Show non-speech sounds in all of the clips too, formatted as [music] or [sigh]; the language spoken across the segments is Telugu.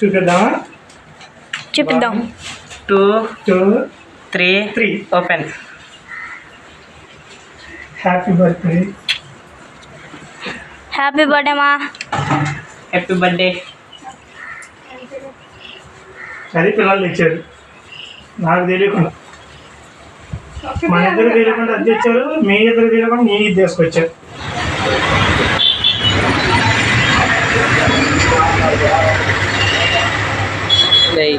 చూపిద్దామా చూపిద్దాం. Two two three three open happy birthday happy birthday మా హ్యాపీ బర్త్డే అది పిల్లలు తెచ్చారు. నాకు తెలియకుండా. మన ఇద్దరు తెలియకుండా అది తెచ్చారు మీ ఇద్దరు తెలియకుండా నేను ఇది తీసుకొచ్చారు. aí.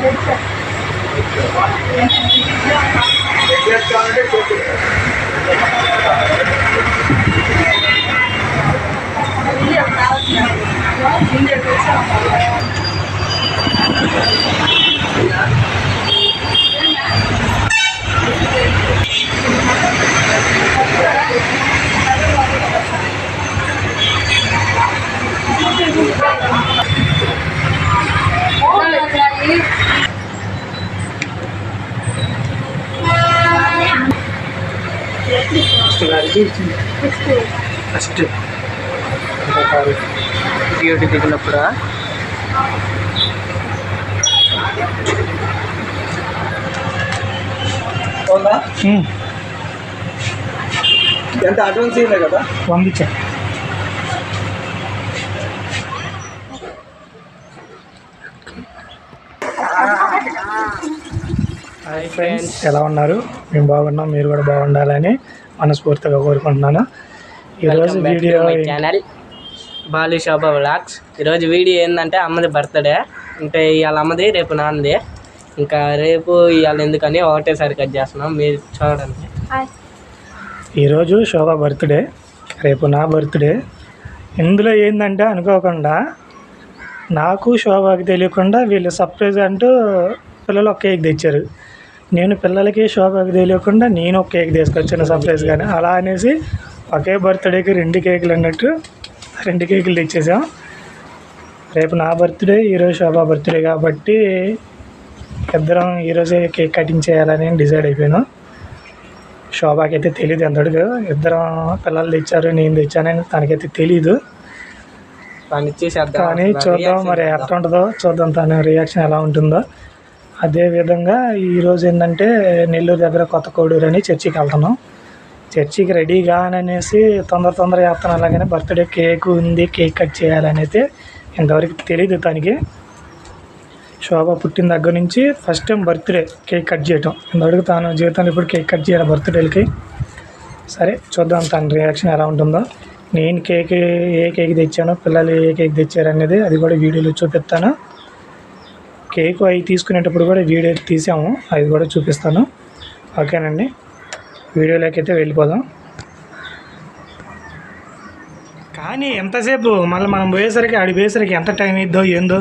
ఫస్ట్ బ్యూటీ దిగినప్పుడు? ఎంత అడ్వాన్స్ కదా? పంపించా హాయ్ ఫ్రెండ్స్ ఎలా ఉన్నారు? మేము బాగున్నాం మీరు కూడా బాగుండాలని మనస్ఫూర్తిగా కోరుకుంటున్నాను. ఈరోజు video channel Balu Shobha vlogs ఈరోజు వీడియో ఏంటంటే అమ్మది బర్త్డే అంటే ఇవాళ అమ్మది రేపు నాన్నది. ఇంకా రేపు ఇవాళ ఎందుకని ఒకటేసారి కట్ చేస్తున్నాం. మీరు చూడండి. ఈరోజు శోభ బర్త్డే రేపు నా బర్త్డే ఇందులో ఏంటంటే అనుకోకుండా నాకు శోభకి తెలియకుండా వీళ్ళు సర్ప్రైజ్ అంటూ పిల్లలు ఒక కేక్ తెచ్చారు. నేను పిల్లలకి శోభకి తెలియకుండా నేను ఒక కేక్ తీసుకొచ్చాను సర్ప్రైజ్ కానీ అలా అనేసి ఒకే బర్త్డేకి రెండు కేకులు అన్నట్టు రెండు కేకులు తెచ్చేసాం. రేపు నా బర్త్డే ఈరోజు శోభ బర్త్డే కాబట్టి ఇద్దరం ఈరోజే కేక్ కటింగ్ చేయాలని డిసైడ్ అయిపోయాను. శోభాకి అయితే తెలియదు ఎంతటిగా ఇద్దరం పిల్లలు తెచ్చారు నేను తెచ్చానని తనకైతే తెలీదు. ఇచ్చేసేద్దాం. కానీ చూద్దాం మరి ఎట్లా ఉంటుందో చూద్దాం తన రియాక్షన్ ఎలా ఉంటుందో. అదేవిధంగా ఈరోజు ఏంటంటే నెల్లూరు దగ్గర కొత్త కోడూరు అని చర్చికి వెళ్తున్నాం. చర్చికి రెడీ కాననేసి తొందర తొందర చేస్తాను. అలాగనే బర్త్డే కేక్ ఉంది కేక్ కట్ చేయాలని అయితే ఇంతవరకు తెలియదు తనకి. శోభ పుట్టిన దగ్గర నుంచి first time birthday cake cut చేయటం. ఇంతవరకు తాను జీవితంలో ఇప్పుడు కేక్ కట్ చేయాలి బర్త్డేలకి సరే చూద్దాం తన రియాక్షన్ ఎలా ఉంటుందో. నేను కేక్ ఏ కేక్ తెచ్చానో పిల్లలు ఏ కేక్ తెచ్చారు అనేది అది కూడా వీడియోలో చూపిస్తాను. కేక్ అవి తీసుకునేటప్పుడు కూడా వీడియో తీసాము. అది కూడా చూపిస్తాను. ఓకేనండి. వీడియోలోకి అయితే వెళ్ళిపోదాం. కానీ ఎంతసేపు? మళ్ళీ మనం పోయేసరికి ఆడి పోయేసరికి ఎంత టైం అయిద్దో ఏందో?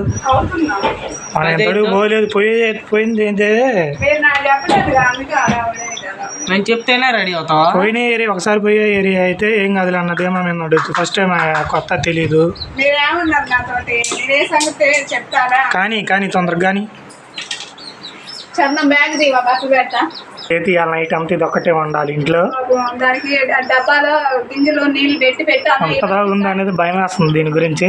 మనం ఎంతడు పోలేదు. పోయే పోయింది కదా నేను చెప్తేనే రెడీ అవుతావా? పోయిన ఏరియా ఒకసారి పోయే ఏరియా అయితే ఏం కాదులే అన్నదేమో మేము ఉండొచ్చు ఫస్ట్ టైం కొత్త చెప్తారా? కానీ కానీ తొందరగా కానీ. చందం బ్యాగ్ బస్సు పెడతా? ఇవాళ నైట్ అంతా ఇది ఒక్కటే ఉండాలి ఇంట్లో. దానికి డబ్బాలో గింజలు నీళ్ళు పెట్టి పెట్టాను అంతదా ఉందా అనేది భయం వేస్తుంది దీని గురించి.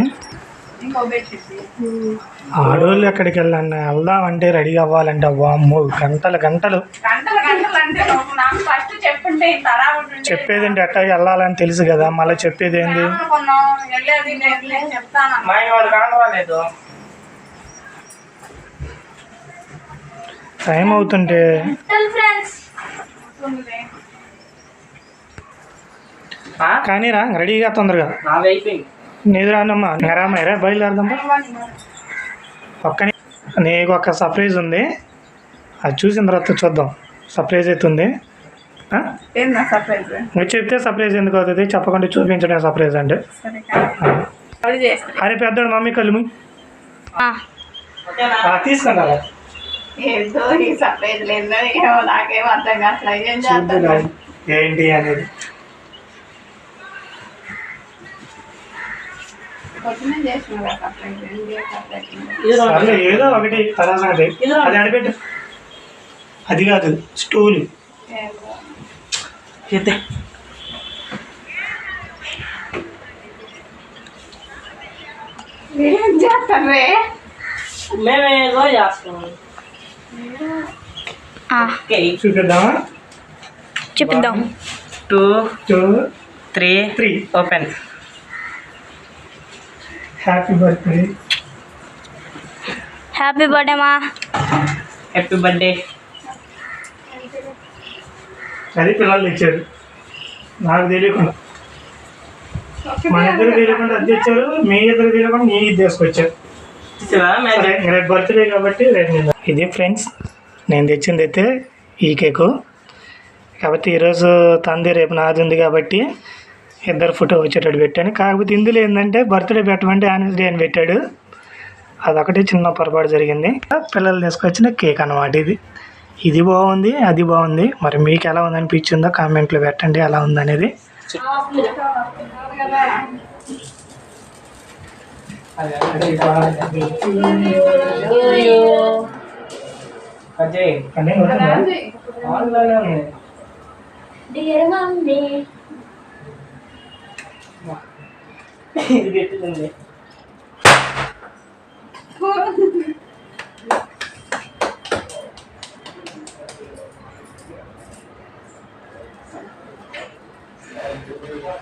ఆడోళ్ళు ఎక్కడికి వెళ్ళండి వెళ్దామంటే రెడీ అవ్వాలంటే వామ్మో గంటలు గంటలు. గంటల అంటే చెప్పేది ఏంటి? ఎట్టా వెళ్ళాలని తెలుసు కదా మళ్ళీ చెప్పేది ఏంది? అనుకున్నాం వెళ్ళేది లేదు లేదు చెప్తాను మా ఆయన వాళ్ళు కనబడలేదు టైం అవుతుంటే కానీ రా రెడీగా తొందరగా. నాది రానమ్మా నేరామయ్యరా బయలుదేరదమ్మా ఒక్కని నీకు ఒక సర్ప్రైజ్ ఉంది. అది చూసిన తర్వాత చూద్దాం. సర్ప్రైజ్ అవుతుంది. ఆ? ఏందా సర్ప్రైజ్ నువ్వు చెప్తే సర్ప్రైజ్ ఎందుకు అవుతుంది? చెప్పకుండా చూపించడం సర్ప్రైజ్ అంటే. అరే పెద్దోడు మమ్మీ కలుము ఆ, తీసుకుంటా ఏంటో ఈ సర్ప్రైజ్ లేదు ఏమో నాకేం అర్థం కావట్లేదు ఏం చేస్తాను చూద్దాం ఏంటి అనేది పొద్దున్నే చేసిన సర్ప్రైజ్ ఏంటి సర్ప్రైజ్ సర్లే ఏదో ఒకటి తర్వాత సంగతి అది అడిపెట్టు అది కాదు స్టూల్ ఏంటో ఏం చేస్తాను మేమేదో చేస్తాం ఆ, ఓకే చూపిద్దామా చూపిద్దాం two two three three open happy birthday happy birthday మా హ్యాపీ బర్త్డే అది పిల్లలు ఇచ్చారు నాకు తెలియకుండా మన ఇద్దరు తెలియకుండా అది తెచ్చారు మీ ఇద్దరు తెలియకుండా నీ ఇది తీసుకొచ్చారు రేపు బర్త్డే కాబట్టి రేపు నేను ఇది ఫ్రెండ్స్ నేను తెచ్చింది అయితే ఈ కేకు. కాబట్టి ఈరోజు తంది రేపు నాది ఉంది కాబట్టి ఇద్దరు ఫోటో వచ్చేటట్టు పెట్టాను. కాకపోతే ఇందులో ఏంటంటే బర్త్డే పెట్టమంటే యానివర్స్ డే అని పెట్టాడు. అదొకటి చిన్న పొరపాటు జరిగింది. పిల్లలు తీసుకొచ్చిన కేక్ అనమాట ఇది. ఇది బాగుంది అది బాగుంది. మరి మీకు ఎలా ఉంది అనిపించిందో కామెంట్లో పెట్టండి ఎలా ఉందనేది. అజయ్ కానీ ఆన్లైన్ ఉంది. ఇది పెట్టింది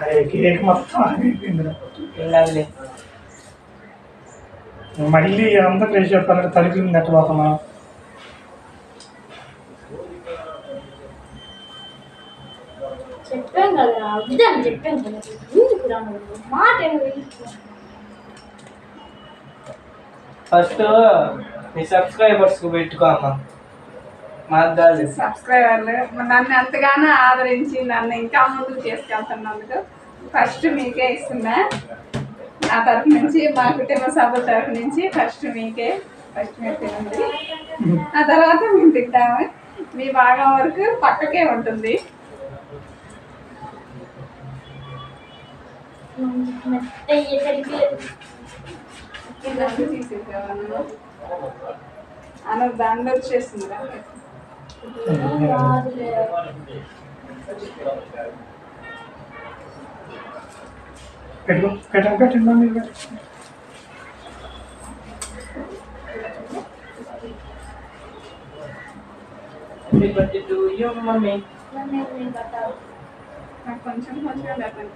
అరే కేక్ మొత్తం మళ్ళీ అంతా ప్లేస్ చెప్పాలంటే తలిపింది అట్ట పోతాం మనం చెప్పాం కదా అర్థం చెప్పాం కదా ఎందుకు మాట ఫస్ట్ మీ సబ్స్క్రైబర్స్కు పెట్టుకో అమ్మ. సబ్స్క్రైబర్లు నన్ను ఎంతగానో ఆదరించి నన్ను ఇంకా ముందుకు తీసుకెళ్తున్నందుకు ఫస్ట్ మీకే ఇస్తున్నా. నా తరఫు నుంచి మా కుటుంబ సభ్యుల తరఫు నుంచి ఫస్ట్ మీకే ఫస్ట్ మీరు తినండి. [laughs] ఆ తర్వాత మేము తింటాము. మీ భాగం వరకు పక్కకే ఉంటుంది. అన్న దాంట్లో వచ్చేసిందిరా పెట్టుకో పెట్టండి పెట్టండి మమ్మీ పెట్టండి happy birthday to you mummy నాకు కొంచెం కొంచెం పెట్టండి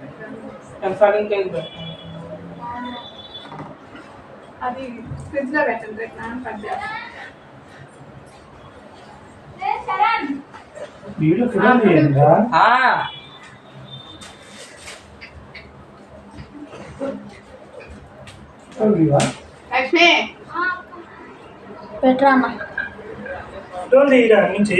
అది ఫ్రిడ్జ్లో పెట్టండి రేపు నాన్న కట్ చేస్తాను లక్ష్మి తీయరా నుంచి